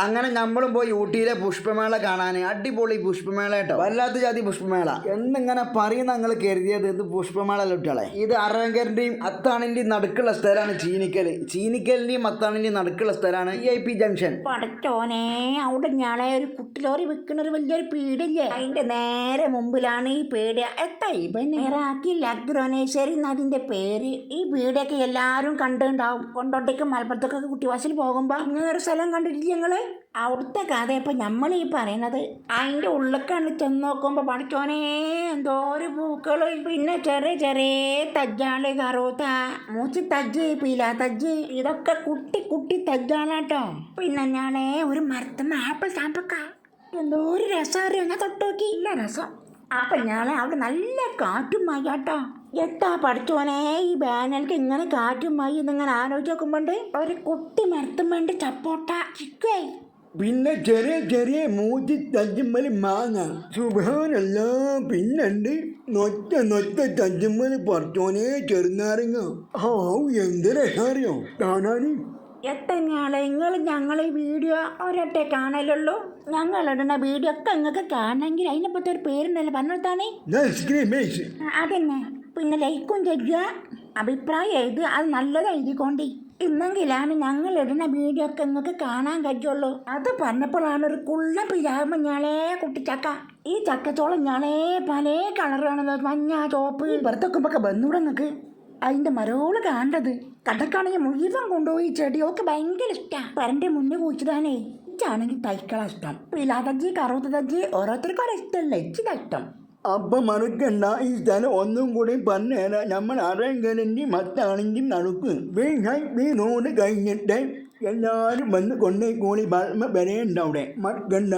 അങ്ങനെ നമ്മളും പോയി ഊട്ടിയിലെ പുഷ്പമേള കാണാൻ അടിപൊളി പുഷ്പമേള കേട്ടോ. വല്ലാത്ത ജാതി പുഷ്പമേള. എന്നിങ്ങനെ പറയുന്ന ഞങ്ങൾ കരുതിയത് ഇത് പുഷ്പമേള ലുട്ടളെ ഇത് അറവങ്കരന്റെയും അത്താണിന്റെയും നടുക്കുള്ള സ്ഥലമാണ് ചീനിക്കൽ ചീനിക്കലിന്റെയും അത്താണിന്റെയും നടുക്കുള്ള സ്ഥലമാണ് ഇ ഐ പി ജംഗ്ഷൻ. പടച്ചോനെ അവിടെ ഞാളെ ഒരു കുട്ടിലോറി വെക്കണ ഒരു വലിയൊരു പീടില്ലേ? അതിന്റെ നേരെ മുമ്പിലാണ് ഈ പീടിയ എത്താ ഇവൻ ഇറാഖി ലഗ്രോനേശ്വരി എന്നതിന്റെ പേര്. ഈ പീടിയൊക്കെ എല്ലാരും കണ്ടുണ്ടാവും. കൊണ്ടോട്ടേക്ക് മലപ്പുറത്തൊക്കെ കുട്ടിവാസിൽ പോകുമ്പോ. ഇങ്ങനെ ഒരു സ്ഥലം കണ്ടിട്ടില്ല ഞങ്ങൾ അവിടുത്തെ കഥ ഇപ്പം നമ്മൾ ഈ പറയണത് അതിന്റെ ഉള്ളിക്കാണ് ചെന്ന് നോക്കുമ്പോൾ പഠിച്ചോനെ എന്തോ ഒരു പൂക്കൾ. പിന്നെ ചെറിയ ചെറിയ തജ്ജാൾ കറുത്ത മൂച്ചി തജ്ജ് പീല തജ്ജ് ഇതൊക്കെ കുട്ടി കുട്ടി തജ്ജാളാട്ടോ. പിന്നെ ഞാനേ ഒരു മരത്തുമ്മ ആപ്പിൾ താമ്പക്ക എന്തോ ഒരു രസം അറിയോ? ഞാൻ തൊട്ട് നോക്കി. ഇല്ല രസം. അപ്പൊ ഞാളെ അവിടെ നല്ല കാറ്റും കേട്ടോ എത്താ പഠിച്ചോനെ ഈ ബാനലിക്ക് ഇങ്ങനെ കാറ്റും മായി എന്നിങ്ങനെ ആലോചിച്ച് നോക്കുമ്പോണ്ട് ഒരു കുട്ടി മരത്തുമ്മണ്ട് ചപ്പോട്ട. ചിക്കേ പിന്നെ ചെറിയ ചെറിയ മൂത്തി തജ്ജമ്മൽ മാങ്ങ. സുഭാനല്ല പിന്നുണ്ട് നൊറ്റ നൊറ്റ തജ്ജമ്മൽ പറച്ചോനെ ചെറുനാരങ്ങ. ആ എന്തൊരു അറിയോ കാണാന്. എത്തന്നെയാളെ നിങ്ങൾ ഞങ്ങളെ വീഡിയോ ഒരൊട്ടെ കാണലുള്ളൂ. ഞങ്ങളിടുന്ന വീഡിയോ ഒക്കെ നിങ്ങൾക്ക് കാണണമെങ്കിൽ അതിനെപ്പറ്റി ഒരു പേരുണ്ടല്ലോ. പറഞ്ഞിട്ടാണേ അതന്നെ. പിന്നെ ലൈക്കും ചെയ്യുക അഭിപ്രായം എഴുതുക. അത് നല്ലത് എഴുതിക്കൊണ്ടി. ഇന്നെങ്കിലാണ് ഞങ്ങൾ ഇടുന്ന വീഡിയോ ഒക്കെ നിങ്ങൾക്ക് കാണാൻ കഴിയുള്ളൂ. അത് പറഞ്ഞപ്പോഴാണ് ഒരു കുള്ള പിരാമ ഞാളേ കുട്ടിച്ചക്ക. ഈ ചക്കച്ചോളം ഞാളേ പല കളറാണല്ലോ മഞ്ഞ ചോപ്പ് വെറുതെക്കുമ്പോഴൊക്കെ ബന്ധൂടെ നിങ്ങൾക്ക്. അതിന്റെ മരോൾ കാണേണ്ടത് കടക്കാണെങ്കിൽ മുഴുവൻ കൊണ്ടുപോയി ചെടിയൊക്കെ ഭയങ്കര ഇഷ്ടമാണ് പറന്റെ മുന്നിൽ കുഴിച്ചതാണേ ഇച്ചാണെങ്കിൽ തൈക്കള ഇഷ്ടം. പിലാതജ്ജി കറുത്തതജ്ജി ഓരോരുത്തർക്കും ഓരോ ഇഷ്ടമല്ല ഇച്ചിതാ ഇഷ്ടം. അപ്പൊ മറക്കണ്ട ഈ സ്ഥലം ഒന്നും കൂടി പറഞ്ഞുതരാം നമ്മൾ അറങ്കലിന്റെയും മത്താണിന്റെയും നടക്കും. വീണോട് കഴിഞ്ഞിട്ട് എല്ലാവരും വന്ന് കൊണ്ടേ കൂടി വരേണ്ട അവിടെ. മറക്കണ്ട